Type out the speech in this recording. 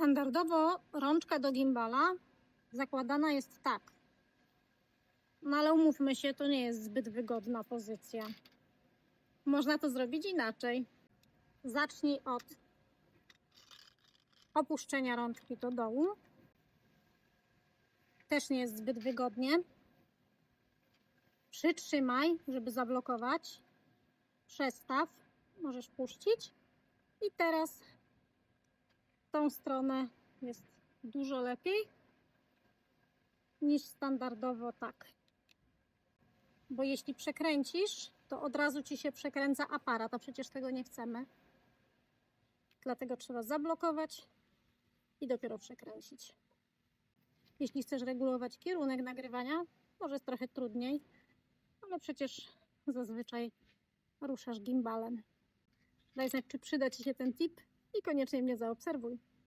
Standardowo rączka do gimbala zakładana jest tak. No ale umówmy się, to nie jest zbyt wygodna pozycja. Można to zrobić inaczej. Zacznij od opuszczenia rączki do dołu. Też nie jest zbyt wygodnie. Przytrzymaj, żeby zablokować. Przestaw. Możesz puścić. I teraz tą stronę jest dużo lepiej niż standardowo tak. Bo jeśli przekręcisz, to od razu ci się przekręca aparat, a przecież tego nie chcemy. Dlatego trzeba zablokować i dopiero przekręcić. Jeśli chcesz regulować kierunek nagrywania, może jest trochę trudniej, ale przecież zazwyczaj ruszasz gimbalem. Daj znać, czy przyda Ci się ten tip i koniecznie mnie zaobserwuj.